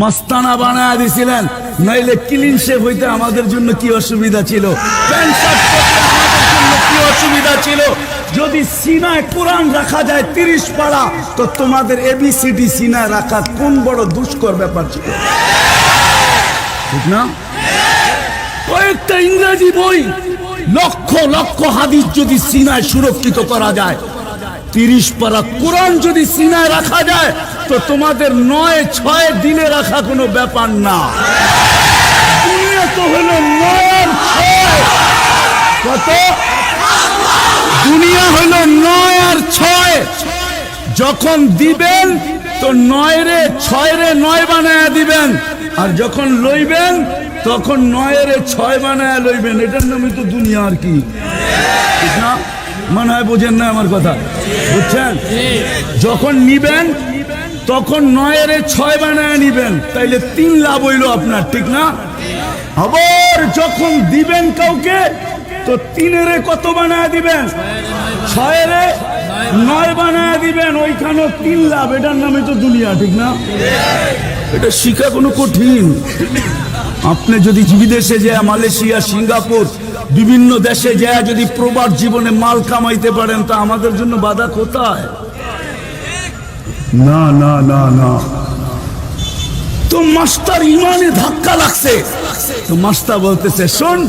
মস্তানা বানায় দিছিলেন। নাইলে ক্লিন শেপ হইতে আমাদের জন্য কি অসুবিধা ছিল? কি অসুবিধা ছিল? যদি সিনায় কোরআন রাখা যায় তিরিশ পাড়া, তো তোমাদের এবিসিডি সিনায় রাখা কোন বড় দুষ্কর ব্যাপার ছিল? ঠিক না? কয়েকটা ইংরেজি বই লক্ষ লক্ষ হাদিস যদি সিনায় সুরক্ষিত করা যায় তিরিশ পারা কোরআন যদি সিনায় রাখা যায়, তো তোমাদের নয়, ছয় দিনে রাখা কোনো ব্যাপার না। তো হলো নয়, ছয়। দুনিয়া হলো নয় আর ছয়। যখন দিবেন, তো নয় রে, ছয় রে নয় বানায়া দিবেন। আর যখন লইবেন, তখন নয় রে ছয় বানায়া লইবেন। এটার নামই তো দুনিয়া আর কি। না? মনে হয় বোঝেন না আমার কথা। বুঝছেন? যখন নিবেন, তখন নয়ের ছয় বানায় নিবেন, তাইলে তিন লাভ হইল আপনার, ঠিক না? আবার যখন দিবেন কাউকে, তো তিনের কত বানায় দিবেন? ছয়ের নয় বানায় দিবেন ওইখানে তিন লাভ, এটার নামে তো দুনিয়া, ঠিক না? এটা শিখা কোনো কঠিন। আপনি যদি বিদেশে যায়, মালয়েশিয়া, সিঙ্গাপুর বিভিন্ন দেশে যায় যদি প্রবাদ জীবনে মাল কামাইতে পারেন তা আমাদের জন্য বাধা কোথায়? না না না না। তো মাস্টার ইমানে ধাক্কা লাগছে। তো মাস্টার বলতেছে শোন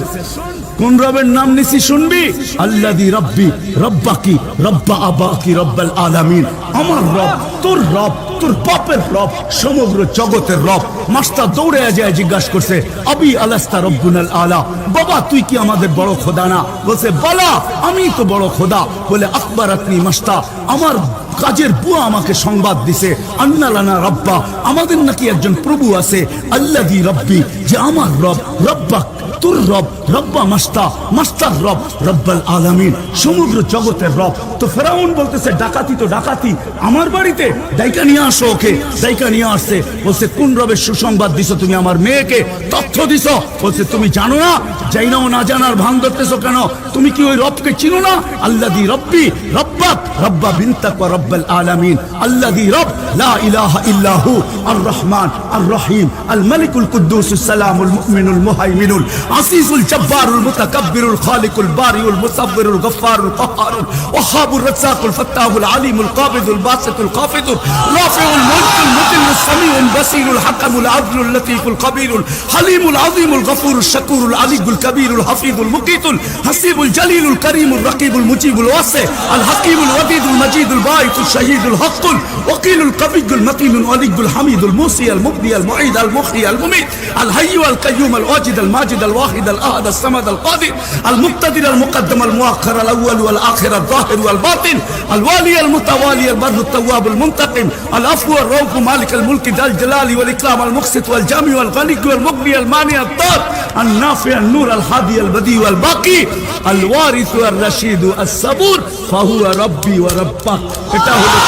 কোন রবের নাম নিছি শুনবি? আল্লাদি রব্বি, রব্বাকি, রব্বা আবাকি, রব্বাল আলামিন। আমার রব, তোর রব, তোর বাপের রব, সমগ্র জগতের রব। মাস্টার দৌড়ে যায় জিজ্ঞাসা করছে, আবি আলাস্তা রব্বুনাল আলা? বাবা, তুই কি আমাদের বড় খোদা না? বলছে, বলা, আমি তো বড় খোদা। বলে আকবর আপনি মাস্টার, আমার কাজের বুয়া আমাকে সংবাদ দিছে। আন্নালানা রব্বা, আমাদের নাকি একজন প্রভু আছে আল্লাদি রব্বি, যে আমার রব রব্বা তোর রব, রব্বা মাস্তা মাস্টার রব, রব্বাল আলামিন। সমগ্র জগতের রব। তো ফেরাউন বলতেছে, ডাকাতি তো ডাকাতি, আমার বাড়িতে দাইকা নিয়ে আসো ওকে দাইকা নিয়ে আসছে। বলছে, কোন রবের সুসংবাদ দিছো তুমি আমার মেয়েকে? তথ্য দিছো? বলছে, তুমি জানো না? যাই নাও না জানার ভান ধরতেছো কেন? তুমি কি ওই রবকে চিনো না? আল্লাদি রব্বি, রব্বাক, রব্বা বিনতাক ওয়া রব্বাল আলামিন। আল্লাদি রব, লা ইলাহা ইল্লাহু আর রহমান আর রহিম। আল মালিকুল কুদ্দুস সালামুল মুমিনুল মুহাইমিনুল। العزيز الجبار المتكبر الخالق الباري المصور الغفار القهار الوهاب الرزاق الفتاح العليم القابض الباسط القافض رافع الملك المتل السميع البصير الحكم العدل اللطيف القبيل الحليم العظيم الغفور الشكور العلي الكبير الحفيظ المقيت الحسيب الجليل الكريم الرقيب المجيب الواسع الحكيم الوديد المجيد الباعث الشهيد الحق الوكيل القوي المتين الولي الحميد الموصي المبدي المعيد المخي المميت الحي القيوم الواجد الماجد الواحد الأحد الصمد القادر المقتدر المقدم المؤخر الأول والآخر الظاهر والباطن الوالي المتوالي البر التواب المنتقم العفو الروح مالك الملك ذا الجلال والإكرام المقسط والجامع والغني والمغني الماني الطاب النافع النور الهادي البديع والباقي الوارث الرشيد الصبور فهو ربي وربك. এটা হলো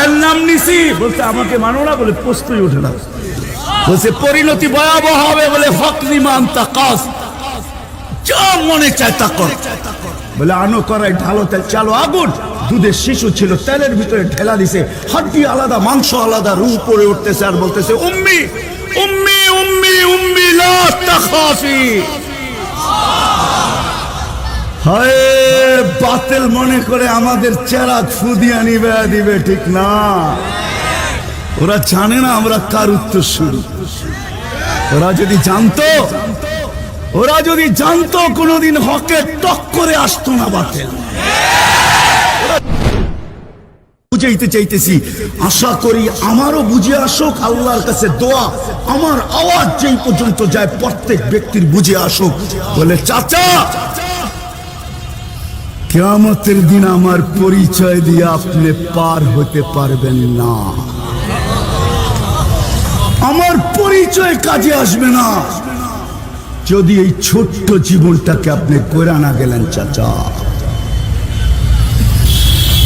এর নাম নিছি বলতে আমাকে মানো না বলে প্রশ্নই ওঠে না বলছে, পরিণতি ভয়াবহ হবে বলে ফকরি মান তাকাস। যা মনে চায় তা কর। বলে, আনো করাই ঢালো তেল, চালো আগুন। দুধের শিশু ছিল, তেলের ভিতরে ঠেলা দিছে। হাড্ডি আলাদা, মাংস আলাদা রু পড়ে উঠতেছে আর বলতেছে, উম্মি উম্মি উম্মি উম্মি, লা তাখাফি। হায়, বাতিল মনে করে আমাদের চেরা ফুদিয়া নিবে, দিবে ঠিক না। ওরা জানে না আমরা কার উত্তর ওরা যদি জানতো, ওরা যদি জানতো কোনোদিন হকে টক করে আসতো না বাতিল। বুঝাইতে আশা করি আমারও বুঝে আসুক, আল্লাহর কাছে দোয়া, আমার আওয়াজ যেই পর্যন্ত যায়, প্রত্যেক ব্যক্তির বুঝে আসুক। বলে, চাচা দিন আমার পরিচয় দিয়ে আপনি পার হতে পারবেন না। আমার পরিচয় কাজে আসবে না। যদি এই ছোট্ট জীবনটাকে আপনি করে না গেলেন, চাচা।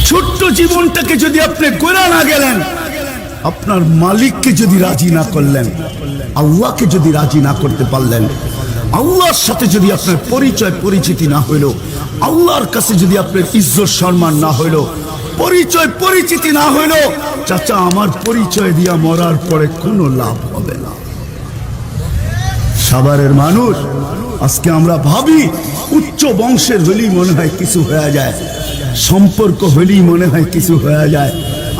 ছোট্ট জীবনটাকে যদি আপনি করে না গেলেন, আপনার মালিককে যদি রাজি না করলেন, আল্লাহকে যদি রাজি না করতে পারলেন, আল্লাহর সাথে যদি আপনার পরিচয়, পরিচিতি না হইল, আল্লাহর কাছে যদি আপনার ইজ্জত, সম্মান না হইল পরিচয় পরিচিতি না হইলেও চাচা আমার পরিচয় দিয়া মরার পরে কোনো লাভ হবে না। সাভারের মানুষ, আজকে আমরা ভাবি উচ্চ বংশের হলেই মনে হয় কিছু হয়ে যায়, সম্পর্ক হলেই মনে হয় কিছু হয়ে যায়,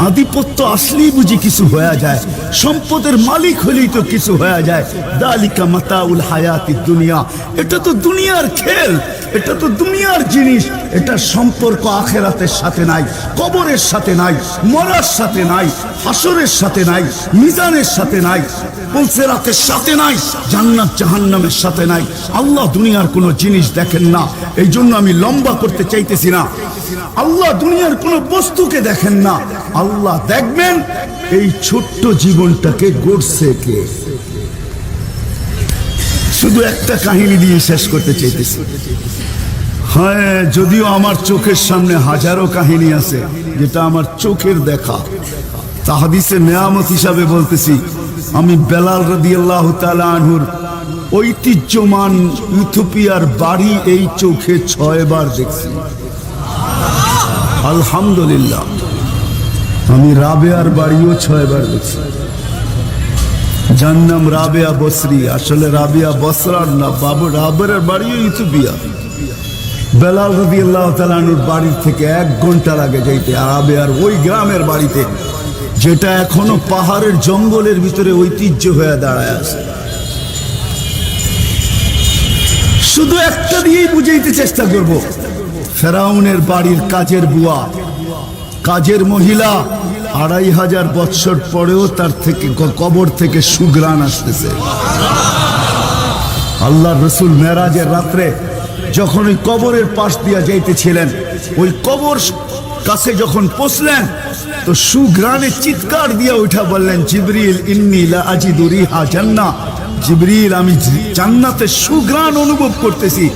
আধিপত্য আসলেই বুঝি কিছু হয়ে যায়, সম্পদের মালিক হলেই তো কিছু হয়ে যায়। দালিকা মাতাউল হায়াতি দুনিয়া, এটা তো দুনিয়ার খেল। এটা তো দুনিয়ার জিনিস। এটা সম্পর্ক আখেরাতের সাথে নাই, কবরের সাথে নাই, মরার সাথে নাই, হাসরের সাথে নাই, মিজানের সাথে নাই পুলসেরাতের সাথে নাই, জান্নাত জাহান্নামের সাথে নাই। আল্লাহ দুনিয়ার কোনো জিনিস দেখেন না এই জন্য আমি লম্বা করতে চাইতেছি না। আল্লাহ দুনিয়ার কোনো বস্তুকে দেখেন না। আল্লাহ দেখবেন এই ছোট্ট জীবনটাকে গড়ছে কে? শুধু একটা কাহিনী দিয়ে শেষ করতে চাইতেছি। হ্যাঁ যদিও আমার চোখের সামনে হাজারো কাহিনী আছে যেটা আমার চোখের দেখা। তাহাদিসে নেয়ামত হিসাবে বলতেছি, আমি বেলাল রদি আনহুর ঐতিহ্যমান ইথোপিয়ার বাড়ি এই চোখে ছয়বার দেখছি। আলহামদুলিল্লাহ, আমি রাবেয়ার বাড়িও ছয়বার দেখছি। যার নাম রাবেয়া বসরি, আসলে রাবিয়া বসরার না, বাবু রাবের বাড়িও ইথোপিয়া বেলাল রবি আল্লাহ তালানুর বাড়ির থেকে এক ঘণ্টা লাগে যাইতে আরাবে আর ওই গ্রামের বাড়িতে, যেটা এখনও পাহাড়ের জঙ্গলের ভিতরে ঐতিহ্য হয়ে দাঁড়ায় আছে। শুধু একটা দিয়েই বুঝাইতে চেষ্টা করব, ফেরাউনের বাড়ির কাজের বুয়া, কাজের মহিলা আড়াই হাজার বৎসর পরেও তার থেকে কবর থেকে সুগ্রাণ আসতেছে। আল্লাহ রসুল মেরাজের রাত্রে যখন ওই কবরের পাশ দিয়া যাইতেছিলেন, ওই কবর কাছে যখন পৌঁছলেন, তো সুগ্রানে চিৎকার দিয়া উঠা বললেন, জিবরিল, ইন্নি লা আজিদু রিহা জান্নাহ। জিবরিল, আমি জান্নাতের সুগ্রাণ অনুভব করতেছি।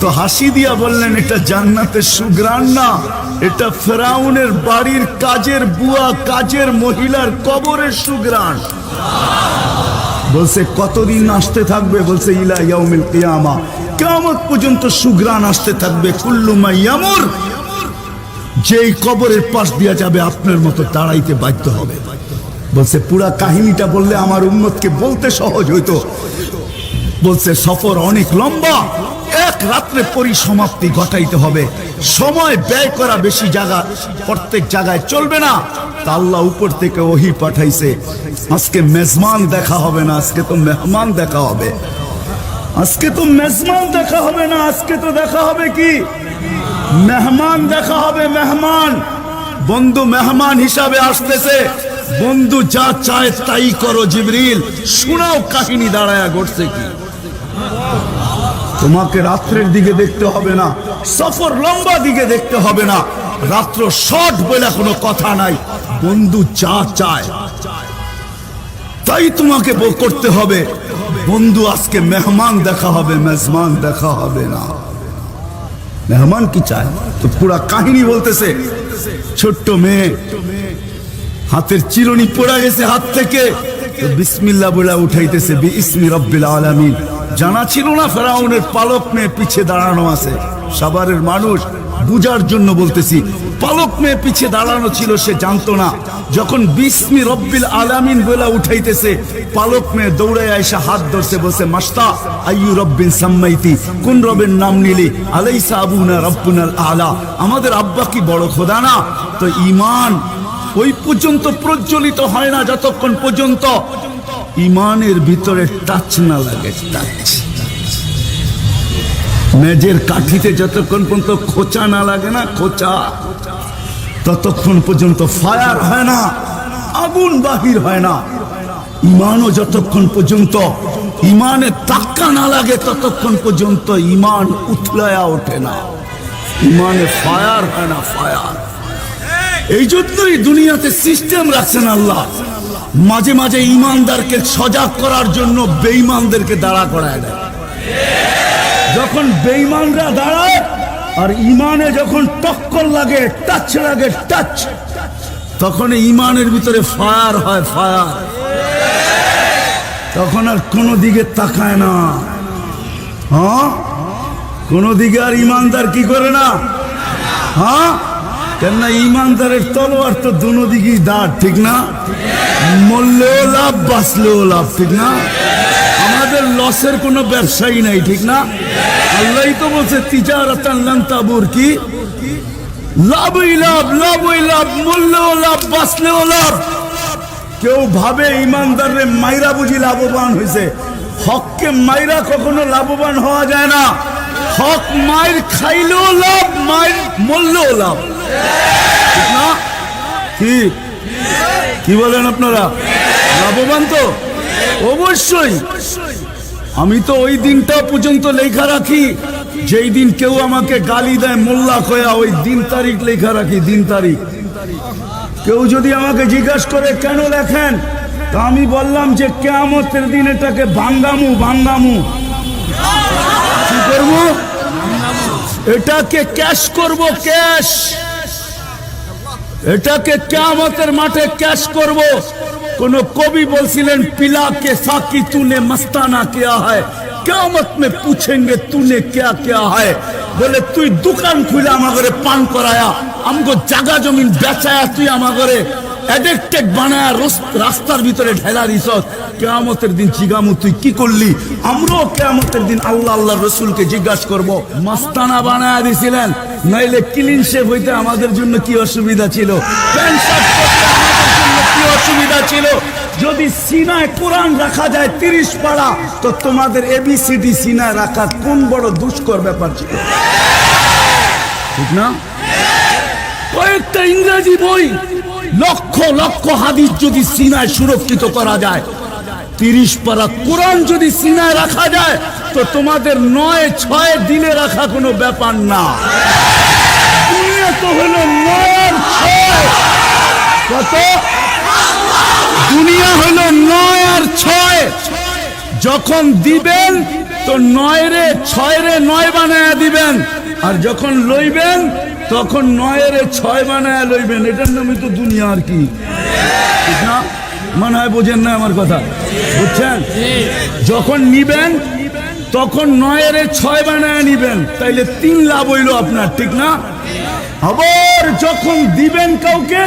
তো হাসি দিয়া বললেন, এটা জান্নাতের সুগ্রাণ না, এটা ফেরাউনের বাড়ির কাজের বুয়া, কাজের মহিলার কবরের সুগ্রাণ বলছে, কতদিন আসতে থাকবে? বলছে, ইলা ইয়াউমিল কিয়ামা। কিয়ামত পর্যন্ত সুগ্রাণ আসতে থাকবে। কুল্লুমা ইয়ামুর। যেই কবরের পাশ দিয়া যাবে, আপনার মতো দাঁড়াইতে বাধ্য হবে। বলছে, পুরা কাহিনীটা বললে আমার উন্মতকে বলতে সহজ হইতো। বলছে, সফর অনেক লম্বা। এক রাত্রে পরিসমাপ্তি ঘটাইতে হবে। সময় ব্যয় করা বেশি জায়গা, প্রত্যেক জায়গায় চলবে না। তা আল্লাহ উপর থেকে ওহি পাঠাইছে। আজকে মেজমান দেখা হবে না, আজকে তো মেহমান দেখা হবে। আজকে তো মেজমান দেখা হবে না, আজকে তো দেখা হবে কি? মেহমান দেখা হবে, মেহমান। বন্ধু মেহমান হিসাবে আসতেছে। বন্ধু যা চায় তাই করো, জিবরিল। শোনাও কাহিনী দাঁড়ায়া ঘটছে কি? তোমাকে রাত্রের দিকে দেখতে হবে না, সফর লম্বা দিকে দেখতে হবে না। রাত্র শর্ট বলে কোনো কথা নাই, বন্ধু যা চায়, তাই তোমাকে করতে হবে। বন্ধু, আজকে মেহমান দেখা হবে মেজমান দেখা হবে না। মেহমান কি চায়? তো পুরা কাহিনী বলতেছে, ছোট্ট মেয়ে হাতের চিরনি পড়া গেছে হাত থেকে। বিসমিল্লা বলে উঠাইতেছে বি ইসমি রব্বিল আলামিন। জানা ছিল না ফেরাউনের পালক মেয়ে পিছে দাঁড়ানো আছে। সাভারের মানুষ বুঝার জন্য বলতেছি, পালক মেয়ে পিছে দাঁড়ানো ছিল, সে জানতো না। যখন বিসমি রব্বিল আলামিন বলে উঠাইতেছে, পালক মেয়ে দৌড়ে আইসা হাত ধরছে বসে মাস্তা, আইয়ু রব্বিন সাম্মাইতি, কোন রবের নাম নিলি? আলাইসা আবুনা রব্বুনাল আলা। আমাদের আব্বা কি বড় খোদা না? তো ইমান ওই পর্যন্ত প্রজ্বলিত হয় না, যতক্ষণ পর্যন্ত ইমানের ভিতরে টাচ না লাগে টাচ মেজের কাঠিতে যতক্ষণ পর্যন্ত খোঁচা না লাগে না, খোঁচা। ততক্ষণ পর্যন্ত ফায়ার হয় না, আগুন বাহির হয় না। ইমানও যতক্ষণ পর্যন্ত ইমানে তাক্কা না লাগে, ততক্ষণ পর্যন্ত ইমান উথলায়া ওঠে না। ইমানে ফায়ার হয় না ফায়ার এই জন্যই দুনিয়াতে সিস্টেম রাখছেন আল্লাহ। মাঝে মাঝে ইমানদারকে সজাগ করার জন্য বেঈমানদেরকে দাঁড়া করায় দেয়। যখন বেঈমানরা দাঁড়ায়, আর ইমানে যখন টক্কর লাগে টাচ লাগে টাচ তখন ইমানের ভিতরে ফায়ার হয় ফায়ার তখন আর কোনো দিকে তাকায় না। হ্যাঁ? কোনো দিকে আর ইমানদার কি করে না? হ্যাঁ? কেননা ইমানদারের তলোয়ার তো দুনো দিকেই দাঁড়, ঠিক না? মরলেও লাভ বাঁচলেও লাভ ঠিক না? আমাদের লসের কোনো ব্যবসায়ী নাই, ঠিক না? আল্লাহ তো বলছে তিজারাতান লান তাবুর কি? লাভই লাভ লাভই লাভ মূল্যও লাভ বাঁচলেও লাভ কেউ ভাবে ইমানদারে মাইরা বুঝি লাভবান হয়েছে হককে মাইরা কখনো লাভবান হওয়া যায় না। হক মায়ের খাইলেও লাভ, মায়ের মূল্যও লাভ। ঠিক না? কি? কি বলেন আপনারা? লাভবান তো? অবশ্যই। আমি তো ওই দিনটা পর্যন্ত লেখা রাখি। যেই দিন কেউ আমাকে গালি দেয়, মোল্লা কয়া ওই দিন তারিখ লেখা রাখি, দিন তারিখ। কেউ যদি আমাকে জিজ্ঞাসা করে, কেন লেখেন? তা আমি বললাম যে কেমতের দিন এটাকে ভাঙ্গামু ভাঙ্গামু। কি করব? এটাকে ক্যাশ করব, ক্যাশ। এটাকে কেমতের মাঠে ক্যাশ করব। কোন কবি বলছিলেন পিলাকে সাকি তুনে মস্তানা কেয়া হয় কেমত মে পুছেঙ্গে তুনে কেয়া কেয়া হয় বলে, তুই দোকান খুলে আমার ঘরে পান করায়া, আমগো জাগা জমিন বেচায়া তুই আমার ঘরে অ্যাডিক্টেড বানায়া রস- রাস্তার ভিতরে ঢেলা দিস কেয়ামতের দিন জিগামু, তুই কি করলি? আমরাও কেয়ামতের দিন আল্লাহ আল্লাহ রসুলকে জিজ্ঞাসা করব। মাস্তানা বানায়া দিছিলেন। নাইলে ক্লিন শেভ হইতে আমাদের জন্য কি অসুবিধা ছিল? কি অসুবিধা ছিল? যদি সিনায় কোরআন রাখা যায় তিরিশ পাড়া, তো তোমাদের এবিসিডি সিনায় রাখা কোন বড় দুষ্কর ব্যাপার ছিল? ঠিক না? কয়েকটা ইংরেজি বই লক্ষ লক্ষ হাদিস যদি সিনায় সুরক্ষিত করা যায়, তিরিশ পারা কোরআন যদি সিনায় রাখা যায়, তো তোমাদের নয়, ছয় দিনে রাখা কোনো ব্যাপার না। তো হলো নয় ছয়। কত? দুনিয়া হলো নয় আর ছয়। যখন দিবেন, তো নয় রে ছয় রে নয় বানায়া দিবেন। আর যখন লইবেন তখন নয় রে ছয় বানায়া লইবেন, এটার নামই তো দুনিয়া আর কি। না? মনে হয় বোঝেন না আমার কথা। বুঝছেন? যখন নিবেন, তখন নয়ের ছয় বানায় নিবেন, তাইলে তিন লাভ হইল আপনার, ঠিক না? আবার যখন দিবেন কাউকে,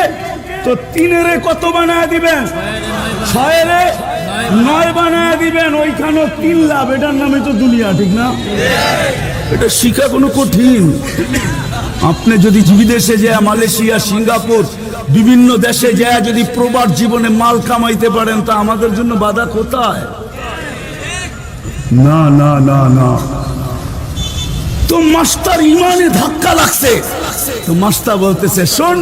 তো তিনের কত বানায় দিবেন? ছয়ের নয় বানায় দিবেন, ওইখানেও তিন লাভ, এটার নামে তো দুনিয়া, ঠিক না? এটা শিখা কোনো কঠিন। আপনি যদি বিদেশে যায়, মালয়েশিয়া, সিঙ্গাপুর, বিভিন্ন দেশে যায়, যদি প্রবার জীবনে মাল কামাইতে পারেন, তা আমাদের জন্য বাধা কোথায়? না না না না। তো মাস্টার ইমানে ধাক্কা লাগছে। তো মাস্টার বলতেছে, শোন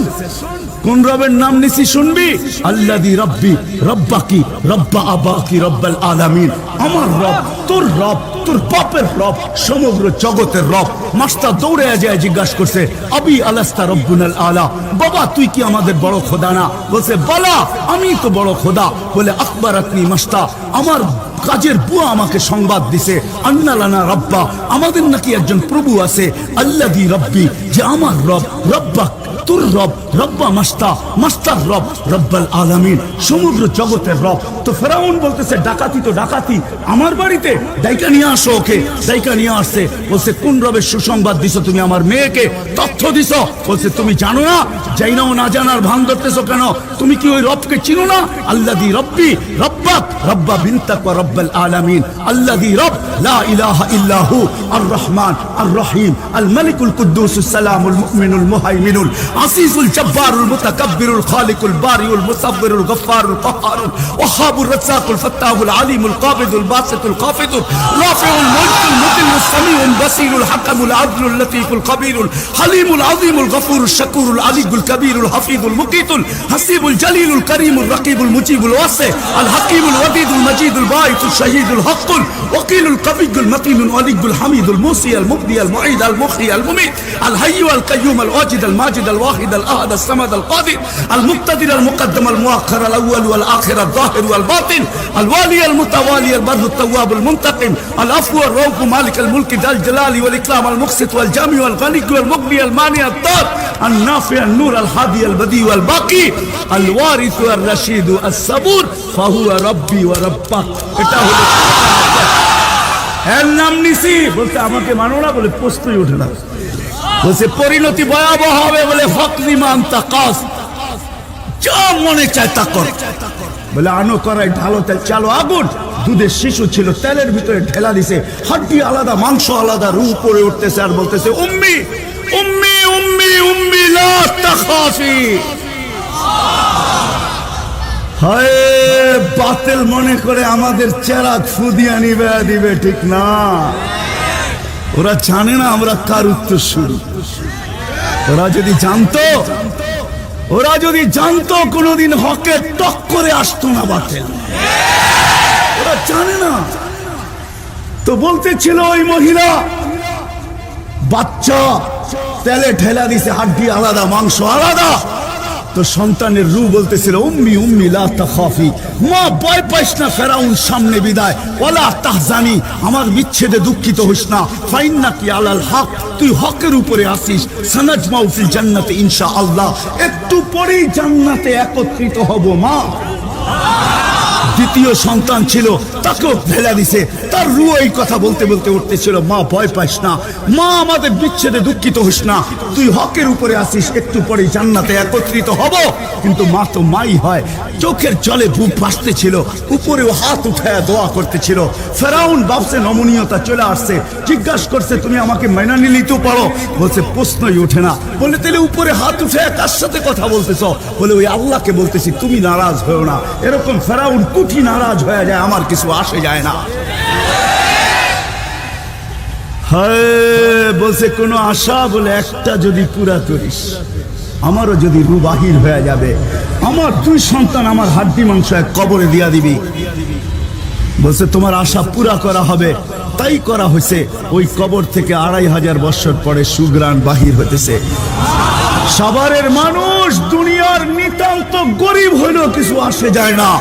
কোন রবের নাম নিছি শুনবি? আল্লাদি রব্বি, রব্বাকি, রব্বা আবাকি, রব্বাল আলামিন। আমার রব, তোর রব, তোর বাপের রব, সমগ্র জগতের রব। মাস্টার দৌড়ে যায় জিজ্ঞাসা করছে, আবি আলাস্তা রব্বুনাল আলা? বাবা, তুই কি আমাদের বড় খোদা না? বলছে, বলা, আমি তো বড় খোদা। বলে আকবর আপনি মাস্টা আমার কাজের বুয়া আমাকে সংবাদ দিছে। আন্নালানা রব্বা, আমাদের নাকি একজন প্রভু আছে আল্লাদি রব্বি, যে আমার রব রব্বা তোর রব, রব্বা মাস্তা মাস্টার রব, রব্বাল আলামিন, সমগ্র জগতের রব। তো ফেরাউন বলতেছে, ডাকাতি তো ডাকাতি, আমার বাড়িতে ডাইকা নিয়ে আসো ওকে, ডাইকা নিয়ে আসছে। বলছে, কোন রবের সুসংবাদ দিছো তুমি আমার মেয়েকে? তথ্য দিছো। বলছে, তুমি জানো না? যাই নাও না জানার ভান ধরতেছো কেন? তুমি কি ওই রবকে চিনো না? আল্লাদি রব্বি রব্বাক রব্বা বিনতাক ওয়া রব্বাল আলামিন। আল্লাদি রব, লা ইলাহা ইল্লাহু আর রহমান আর রহিম আল মালিকুল কুদ্দুসুস সালামুল মুমিনুল মুহাইমিনুল। عزيز الجبار المتكبر الخالق الباري المصبر الغفار القهار الوهاب الرزاق الفتاح العليم القابض الباسط القافض رافع الملك المتل السميع البصير الحكم العدل اللطيف القبيل الحليم العظيم الغفور الشكور العلي الكبير الحفيظ المقيت الحسيب الجليل الكريم الرقيب المجيب الواسع الحكيم الوديد المجيد الباعث الشهيد الحق الوكيل القوي المتين الولي الحميد الموصي المبدي المعيد المخي المميت الحي القيوم الواجد الماجد الواحد الأحد الصمد القادر المبتدر المقدم المؤخر الأول والآخر الظاهر والباطن الوالي المتوالي البر التواب المنتقم العفو الروح مالك الملك ذا الجلال والإكرام المقسط والجامع والغني والمغني المانع الطاب النافع النور الحادي البديع والباقي الوارث الرشيد الصبور فهو ربي وربك এর নাম নিছি বলতে আমাকে মানো না, বলে প্রশ্নই ওঠে না। বলছে, পরিণতি ভয়াবহ হবে, বলে ফকরিমান তাকাস। যা মনে চায় তা কর। বলে, আনো করাই ঢালো তেল চালো আগুন। দুধের শিশু ছিল, তেলের ভিতরে ঢেলা দিছে। হাড্ডি আলাদা, মাংস আলাদা রু পরে উঠতেছে আর বলতেছে, উম্মি উম্মি উম্মি উম্মি, লা তাখাফি। হায়, বাতিল মনে করে আমাদের চেরা ফুদিয়া নিবে দিবে, ঠিক না? ওরা জানে না আমরা কার উত্তর শুরু। ওরা যদি জানতো, ওরা যদি জানতো কোনোদিন হকে টক করে আসতো না বাতিল। ওরা জানে না। তো বলতেছিল ওই মহিলা, বাচ্চা, তেলে ঠেলা দিছে, হাড্ডি আলাদা, মাংস আলাদা। তো সন্তানের রু বলতেছিল, উম্মি উম্মি, লা তাখাফি। মা, ভয় পাইস না, ফেরাউন, সামনে বিদায়। ওলা তাহজানি, আমার বিচ্ছেদে দুঃখিত হইস না। ফাইন্না কি আলাল হক, তুই হকের উপরে আসিস। সানাজমাউ ফিল জান্নাতে ইনশা আল্লাহ একটু পরেই জান্নাতে একত্রিত হব মা। দ্বিতীয় সন্তান ছিল তাকেও ফেলে দিছে। তার রু এই কথা বলতে বলতে উঠতেছিল, মা, ভয় না। মা, আমাদের বিচ্ছেদে দুঃখিত হোস না। তুই হকের উপরে আসিস, একটু পরে জান্নাতে একত্রিত হব। কিন্তু মা তো মাই হয়। চোখের জলে বুক হাত উঠায় দোয়া করতেছিল। ফেরাউন বাপসে নমনীয়তা চলে আসছে। জিজ্ঞাসা করছে, তুমি আমাকে মেনা নিতেও পারো? বলছে, প্রশ্নই ওঠে না। বলে তাহলে উপরে হাত উঠে কার সাথে কথা বলতেছ? বলে, ওই আল্লাহকে বলতেছি, তুমি নারাজ হয়েও না। এরকম ফেরাউন কুঠি নারাজ হয়ে যায়, আমার কিছু আসে যায় না। হ্যাঁ বলছে কোনো আশা বলে একটা যদি পুরা করিস, আমারও যদি রু বাহির হয়ে যাবে, আমার দুই সন্তান আমার হাড্ডি মাংস এক কবরে দিয়া দিবি। বলছে তোমার আশা পুরা করা হবে, তাই করা হয়েছে, ওই কবর থেকে আড়াই হাজার বছর পরে সুগ্রাণ বাহির হতেছে সাভারের মানুষ দুনিয়ার নিতান্ত গরিব হইলেও কিছু আসে যায় না।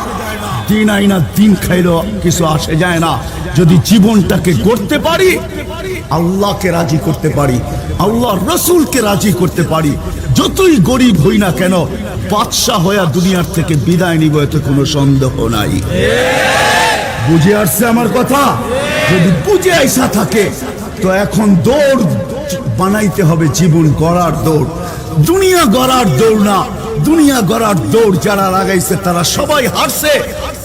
দিন আইনা দিন খাইলেও কিছু আসে যায় না। যদি জীবনটাকে করতে পারি, আল্লাহকে রাজি করতে পারি আল্লাহ রসুলকে রাজি করতে পারি। যতই গরিব হই না কেন, বাদশাহ হইয়া দুনিয়ার থেকে বিদায় নিব, এতে কোনো সন্দেহ নাই। বুঝে আসছে আমার কথা? যদি বুঝে আইসা থাকে, তো এখন দৌড় বানাইতে হবে, জীবন গড়ার দৌড়। দুনিয়া গড়ার দৌড় না দুনিয়া গড়ার দৌড় যারা লাগাইছে তারা সবাই হারছে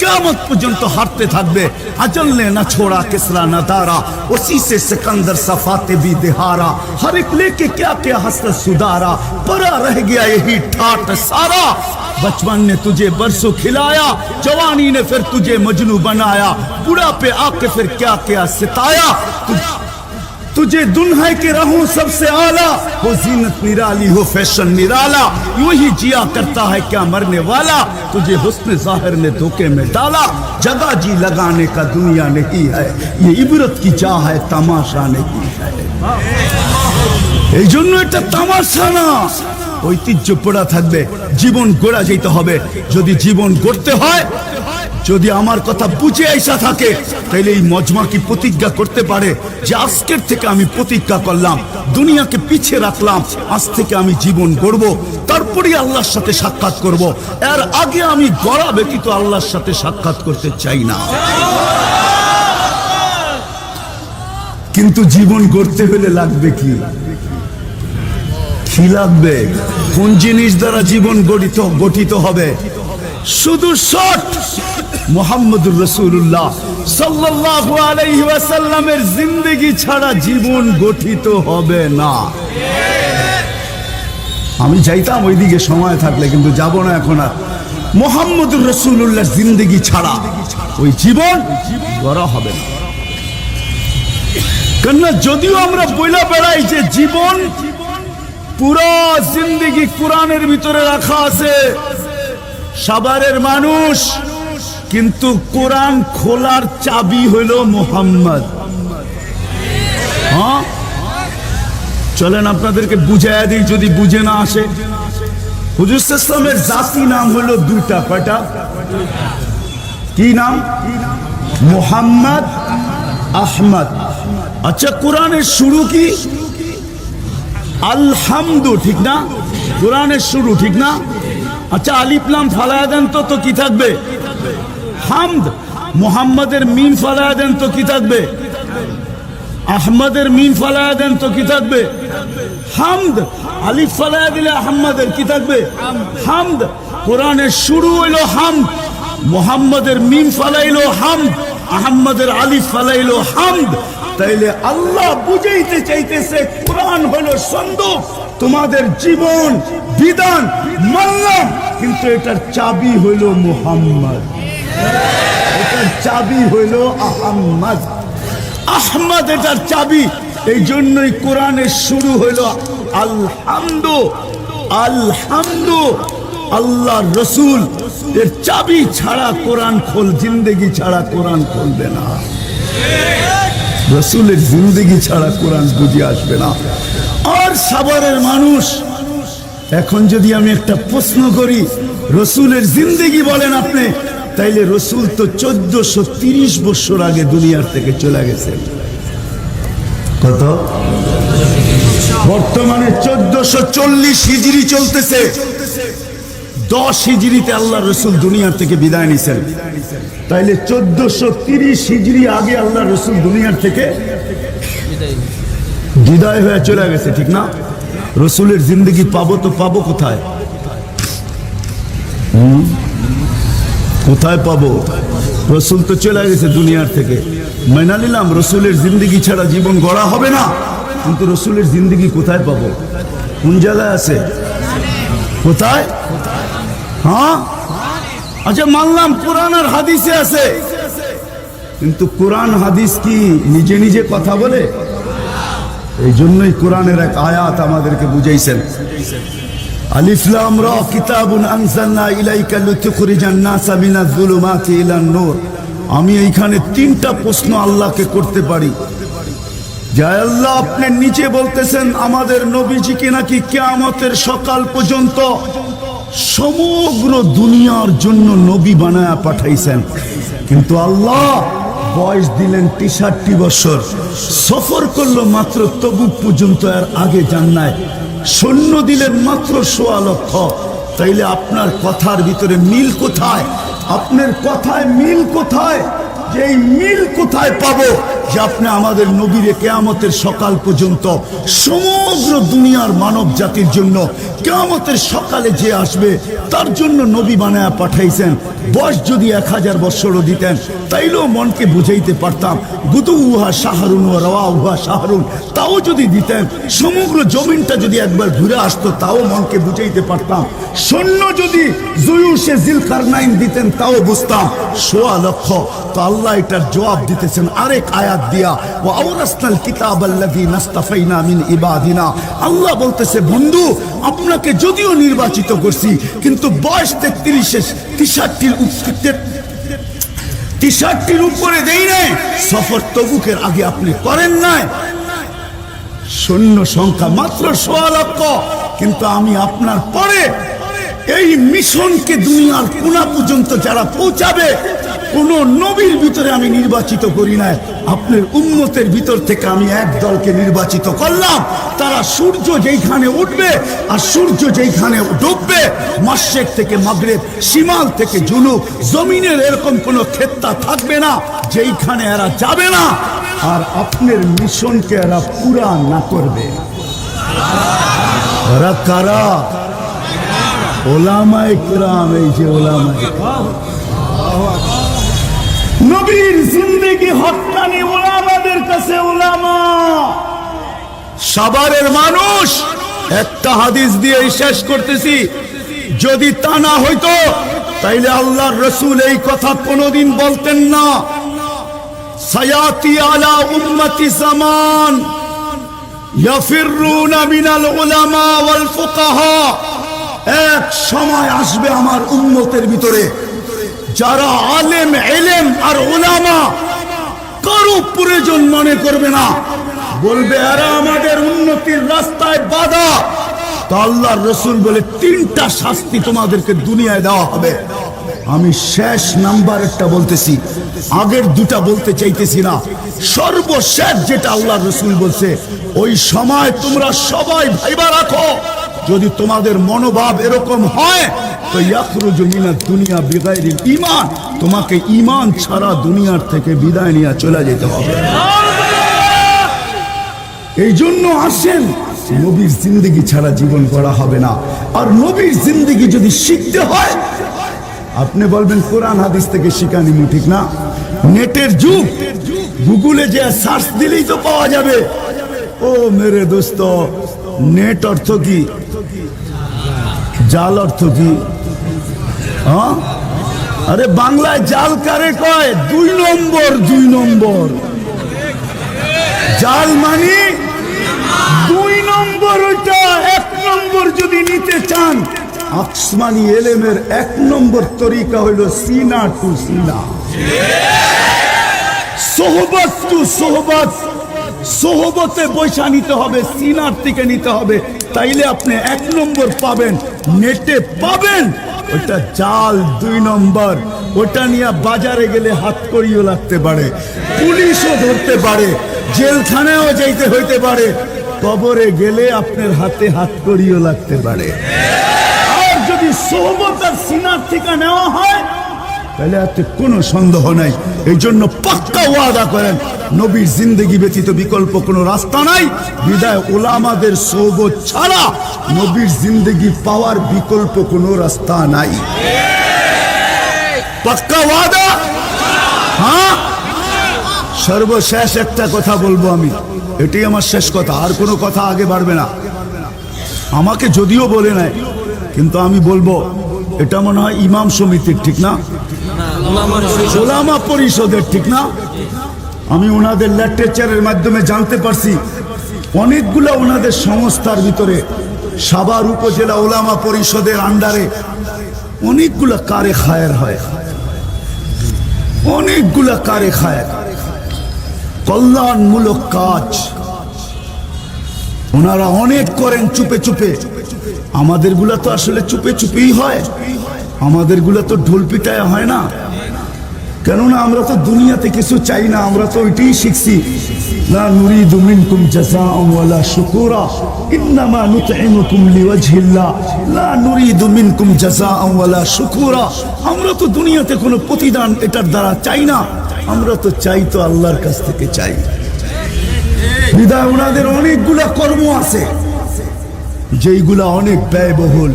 কেমন পর্যন্ত হারতে থাকবে अजल ने न छोड़ा किसरा न दारा उसी से सिकंदर सफाते भी दिहारा हर एक लेके क्या क्या हसरत सुधारा परा रह गया यही ठाट सारा बचपन ने तुझे बरसों खिलाया जवानी ने फिर तुझे मजनू बनाया बुढ़ापे आके फिर क्या क्या सिताया तुझ तुझे दुल्हा के रहूं सबसे आला हो जीनत निराली हो फैशन निराला यूं ही जिया करता है क्या मरने वाला तुझे हुस्न जाहिर ने धोखे में डाला जगह जी लगाने का दुनिया नहीं है ये इबरत की चाह है तमाशा नहीं है এই জন্য এটা তামাশা না ঐতিহ্য পড়া থাকবে জীবন গড়া যেতে হবে যদি জীবন গড়তে হয় যদি আমার কথা বুঝে আইসা থাকে তাহলে এই মজমা কি প্রতিজ্ঞা করতে পারে যে আজকের থেকে আমি প্রতিজ্ঞা করলাম, দুনিয়াকে পিছিয়ে রাখলাম, আজ থেকে আমি জীবন গড়ব তারপরে আল্লাহর সাথে সাক্ষাৎ করব। এর আগে আমি গড়া ব্যতীত আল্লাহর সাথে সাক্ষাৎ করতে চাই না। কিন্তু জীবন গড়তে হলে লাগবে কি? কি লাগবে? কোন জিনিস দ্বারা জীবন গঠিত গঠিত হবে? শুধু শট! মোহাম্মদুর রসুল্লাহ সাল্লাল্লাহু আলাইহি ওয়াসাল্লামের জিন্দগি ছাড়া জীবন গঠিত হবে না। আমি চাইতাম ওইদিকে সময় থাকলে, কিন্তু যাব না এখন আর। মোহাম্মদুর রসুল্লাহ জিন্দগি ছাড়া ওই জীবন গড়া হবে না। কেননা যদিও আমরা বইলা বেড়াই যে জীবন পুরো জিন্দিগি কোরআনের ভিতরে রাখা আছে, সাভারের মানুষ কিন্তু কোরআন খোলার চাবি হইল মোহাম্মদ। হ্যাঁ? চলেন আপনাদেরকে বুঝাইয়া দিই, যদি বুঝে না আসে। হুজুর জাতি নাম হলো দুটা কয়টা? কি নাম? মোহাম্মদ, আহমদ। আচ্ছা কোরআনের শুরু কি? আলহামদু, ঠিক না? কোরআনের শুরু, ঠিক না? আচ্ছা আলিফলাম ফালায়া দেন তো তো কি থাকবে? হামদ, মোহাম্মদের মিম ফালায়া দেন তো কি থাকবে? আহমদের মিম ফালায়া দেন তো কি থাকবে? হামদ, আলিফ ফালায়া দিলে আহম্মদের কি থাকবে? হামদ, কোরআনের শুরু হইল হামদ, মোহাম্মদের মিম ফালাইলো হামদ আহম্মদের আলিফ ফালাইলো হামদ। তাইলে আল্লাহ বুঝাইতে চাইতেছে, কোরআন হলো সন্দুক তোমাদের জীবন, বিধান, মানলাম, কিন্তু এটার চাবি হইল মুহাম্মদ। এটার চাবি হইল আহম্মদ। আহমদ এটার চাবি। এই জন্যই কোরআনের শুরু হইল আলহামদু আলহামদু আল্লাহ রসুল। এর চাবি ছাড়া কোরআন খোল ছাড়া কোরআন খুলবে না। রসুলের জিন্দেগি ছাড়া কোরআন বুঝে আসবে না। আর সাভারের মানুষ, এখন যদি আমি একটা প্রশ্ন করি, রসুলের জিন্দেগি বলেন আপনি তাইলে রসুল তো চোদ্দশো তিরিশ বছর আগে দুনিয়ার থেকে চলে গেছেন। কত? বর্তমানে চোদ্দশো চল্লিশ হিজড়ি চলতেছে। দশ হিজড়িতে আল্লাহ রসুল দুনিয়ার থেকে বিদায় নিছেন। তাইলে চোদ্দশো তিরিশ হিজড়ি আগে আল্লাহ রসুল দুনিয়ার থেকে বিদায় হয়ে চলে গেছে, ঠিক না? রসুলের জিন্দগি পাবো তো পাবো কোথায়? হুম? কোথায় পাবো? রসুল তো চলে গেছে দুনিয়ার থেকে। মেনা নিলাম, রসুলের জিন্দগি ছাড়া জীবন গড়া হবে না। কিন্তু রসুলের জিন্দগি কোথায় পাবো? কোন জায়গায় আছে? কোথায়? হ্যাঁ? আচ্ছা মানলাম কোরআন আর হাদিসে আছে। কিন্তু কোরআন হাদিস কি নিজে নিজে কথা বলে? এই জন্যই কোরআনের এক আয়াত আমাদেরকে বুঝাইছেন। আলিফলাম র কিতাবুন আনজালনা ইলাইকা লিতুখরিজান নাসা মিনাজ যুলুমাতি ইলান নূর। আমি এইখানে তিনটা প্রশ্ন আল্লাহকে করতে পারি। যা আল্লাহ আপনি নিচে বলতেছেন, আমাদের নবীজিকে নাকি কিয়ামতের সকাল পর্যন্ত সমগ্র দুনিয়ার জন্য নবী বানায়া পাঠাইছেন। কিন্তু আল্লাহ বয়স দিলেন তেষট্টি বছর। সফর করল মাত্র তবুক পর্যন্ত আর আগে যান সৈন্য দিলেন মাত্র সোয়া লক্ষ। তাইলে আপনার কথার ভিতরে মিল কোথায়? আপনার কথায় মিল কোথায়? যে মিল কোথায় পাবো যে আপনি আমাদের নবীরে কেয়ামতের সকাল পর্যন্ত সমগ্র দুনিয়ার মানব জাতির জন্য কেয়ামতের সকালে যে আসবে, তার জন্য নবী বানায়া পাঠাইছেন। বয়স যদি এক হাজার বৎসরও দিতেন, তাইলেও মনকে বুঝাইতে পারতাম গুদু উহা শাহরুন ও রওয়া উহা শাহরুন। তাও যদি দিতেন, সমগ্র জমিনটা যদি একবার ঘুরে আসতো, তাও মনকে বুঝাইতে পারতাম। সৈন্য যদি জুয়ুসে জিলকার নাইন দিতেন, তাও বুঝতাম, সোয়া লক্ষ। তো এটার জবাব দিতেছেন আরেক আয়াত দিয়া কিতাব আল্লাযী মিন ইবাদিনা। আল্লাহ বলতেছে, বন্ধু, আপনাকে যদিও নির্বাচিত করছি, কিন্তু বয়স তেত্রিশে তিষট্টির তিষট্টির উপরে দেই নাই। সফর তবুকের আগে আপনি করেন নাই। সৈন্য সংখ্যা মাত্র সোয়া লক্ষ, কিন্তু আমি আপনার পরে এই মিশনকে দুনিয়ার কোনা পর্যন্ত যারা পৌঁছাবে কোন নবীর ভিতরে আমি নির্বাচিত করি নাই। আপনার উন্মতের ভিতর থেকে আমি এক দলকে নির্বাচিত করলাম। তারা সূর্য যেইখানে উঠবে আর সূর্য যেইখানে ডুববে, মাসেক থেকে মাগরেব সীমাল থেকে জুনুব, জমিনের এরকম কোনো ক্ষেত্রা থাকবে না, যেইখানে এরা যাবে না। আর আপনার মিশনকে এরা পুরা না করবে। এরা কারা? ওলামায় কিরাম, এই যে ওলামায়। নবীর জিন্দগি হত্যানি ওলামাদের কাছে ওলামা। সাবারের মানুষ, একটা হাদিস দিয়ে শেষ করতেছি। যদি তা না হইতো, তাইলে আল্লাহর রসুল এই কথা কোনোদিন বলতেন না। সায়াতি আলা উম্মতি জামান, ইয়াফিরুনা মিনাল উলামা ওয়াল ফুকাহা। এক সময় আসবে আমার উম্মতের ভিতরে। যারা আলেম, এলেম আর ওলামা কারও প্রয়োজন মনে করবে না। বলবে, এরা আমাদের উন্নতির রাস্তায় বাধা। তো রসুল বলে, তিনটা শাস্তি তোমাদেরকে দুনিয়ায় দেওয়া হবে। আমি শেষ নাম্বার একটা বলতেছি, আগের দুটা বলতে চাইতেছি না। সর্বশেষ যেটা আল্লাহ রসুল বলছে, ওই সময় তোমরা সবাই ভাইবা রাখো। যদি তোমাদের মনোভাব এরকম হয়, তো ইয়াখরুজু মিনাদ দুনিয়া বিগাইরিল ঈমান, তোমাকে ঈমান ছাড়া দুনিয়ার থেকে বিদায় নিয়ে চলে যেতে হবে। এই জন্য আসেন, নবীর জিন্দগি ছাড়া জীবন করা হবে না। আর নবীর জিন্দগি যদি শিখতে হয় আপনি বলবেন কোরআন হাদিস থেকে শিখানি ঠিক না? নেটের যুগ। গুগলে যে সার্চ দিলেই তো পাওয়া যাবে। ও মেরে দোস্ত, নেট অর্থ কি? জাল অর্থ কি? হ্যাঁ? আরে বাংলায় জাল কারে কয়? দুই নম্বর দুই নম্বর। জাল মানে? দুই নম্বর ওইটা, এক নম্বর যদি নিতে চান আসমানি এলেমের এক নম্বর তরিকা হইল সিনা টু সিনা। সোহবত টু সোহবত। সোহবতে বৈশা নিতে হবে, সিনার থেকে নিতে হবে। তাইলে আপনি এক নম্বর পাবেন, নেটে পাবেন। ওটা জাল দুই নম্বর। ওটা নিয়ে বাজারে গেলে হাত করিও লাগতে পারে, পুলিশও ধরতে পারে, জেলখানায়ও যাইতে হইতে পারে। কবরে গেলে আপনার হাতে হাত করিও লাগতে পারে। যদি সোহবত আর সিনার থেকে নেওয়া হয়, তাহলে এতে কোনো সন্দেহ নাই। এই জন্য পাক্কা ওয়াদা করেন, নবীর জিন্দগি ব্যতীত বিকল্প কোনো রাস্তা নাই। বিদায় ওলামাদের সৌবত ছাড়া নবীর জিন্দগি পাওয়ার বিকল্প কোনো রাস্তা নাই। পাক্কা ওয়াদা? হ্যাঁ? সর্বশেষ একটা কথা বলব আমি। এটাই আমার শেষ কথা, আর কোনো কথা আগে বাড়বে না। আমাকে যদিও বলে নাই কিন্তু আমি বলব, এটা মনে হয় ইমাম সমিতির ঠিক না? ওলামা পরিষদের ঠিক না? আমি ওনাদের লিটারেচারের মাধ্যমে জানতে পারছি, অনেকগুলা ওনাদের সংস্থার ভিতরে সাভার উপজেলা ওলামা পরিষদের আন্ডারে অনেকগুলা কারে খায়ের হয়। অনেকগুলা কারে খায়ের। কল্যাণমূলক কাজ ওনারা অনেক করেন চুপে চুপে। আমাদেরগুলা তো আসলে চুপে চুপেই হয়। আমাদেরগুলা তো ঢোল পিটায় হয় না। কেননা আমরা তো দুনিয়াতে কিছু চাই না, আমরা তো ওইটাই শিখছি। লা নুরিদু মিনকুম জাযাআন ওয়ালা শুকুরা, ইন্নামা নুতঈমুকুম লিওয়াজহিল্লাহ। লা নুরিদু মিনকুম জাযাআন ওয়ালা শুকুরা। আমরা তো দুনিয়াতে কোনো প্রতিদান এটার দ্বারা চাই না। আমরা তো চাই তো আল্লাহর কাছ থেকে চাই। বিদায়, ওনাদের অনেকগুলা কর্ম আছে। যেইগুলা অনেক ব্যয়বহুল।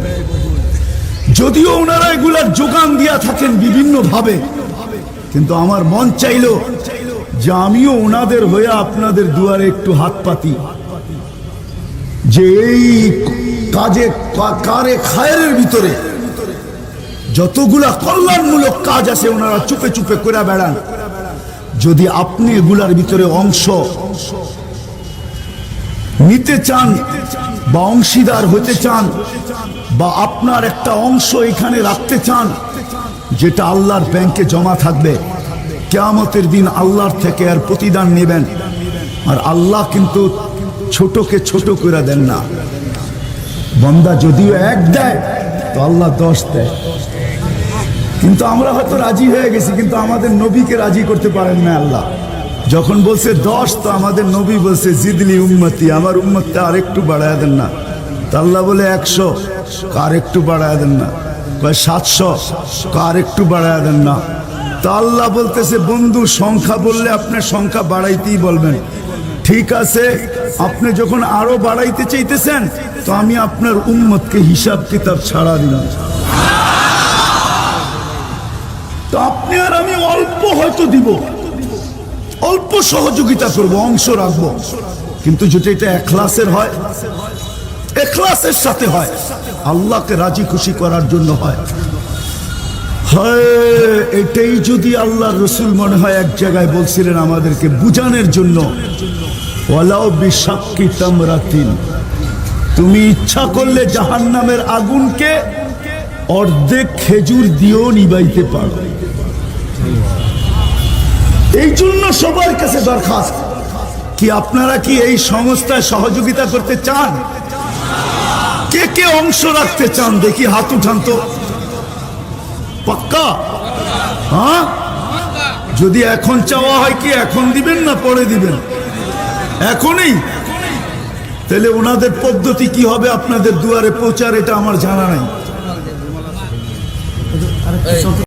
যদিও ওনারা এগুলার যোগান দিয়া থাকেন বিভিন্ন ভাবে কিন্তু আমার মন চাইলো যে আমিও ওনাদের হয়ে আপনাদের দুয়ারে একটু হাত পাতি। যে এই কাজে কারে খায়ের ভিতরে যতগুলা কল্যাণমূলক কাজ আছে, ওনারা চুপে চুপে করে বেড়ান। যদি আপনি এগুলার ভিতরে অংশ নিতে চান বা অংশীদার হতে চান বা আপনার একটা অংশ এখানে রাখতে চান, যেটা আল্লাহর ব্যাংকে জমা থাকবে, কেয়ামতের দিন আল্লাহর থেকে আর প্রতিদান নেবেন। আর আল্লাহ কিন্তু ছোটকে ছোট করে দেন না। বন্দা যদিও এক দেয়, তো আল্লাহ দশ দেয়। কিন্তু আমরা হয়তো রাজি হয়ে গেছি, কিন্তু আমাদের নবীকে রাজি করতে পারেন না আল্লাহ। যখন বলছে দশ, তো আমাদের নবী বলছে, জিদলি উম্মতি, আমার উম্মতটা আর একটু বাড়ায় দেন না। তাল্লা বলে, একশো, কার একটু বাড়ায় দেন না? কয়, সাতশো, কার একটু বাড়ায় দেন না? তা আল্লাহ বলতেছে, বন্ধু, সংখ্যা বললে আপনার সংখ্যা বাড়াইতেই বলবেন। ঠিক আছে, আপনি যখন আরও বাড়াইতে চাইতেছেন, তো আমি আপনার উম্মতকে হিসাব কিতাব ছাড়া দিলাম। তো আপনি আর আমি অল্প হয়তো দিব। অল্প সহযোগিতা করব, অংশ রাখব। কিন্তু যদি এটা এখলাসের হয় এখলাসের সাথে হয়, আল্লাহকে রাজি খুশি করার জন্য হয়। এটাই যদি আল্লাহ রসুল মনে হয় এক জায়গায় বলছিলেন আমাদেরকে বুঝানোর জন্য ওয়ালাও বিশাক্কি তামরাতিন। তুমি ইচ্ছা করলে জাহান্নামের আগুনকে অর্ধেক খেজুর দিয়েও নিবাইতে পারো। এই জন্য সবার কাছে দরখাস্ত। কি আপনারা কি এই সংস্থায় সহযোগিতা করতে চান? কে কে অংশ রাখতে চান? দেখি হাত উঠান তো। পাক্কা? হ্যাঁ? যদি এখন চাওয়া হয় কি এখন দিবেন না পরে দিবেন? এখনই? তাহলে ওনাদের পদ্ধতি কি হবে আপনাদের দুয়ারে পৌঁছার এটা আমার জানা নাই।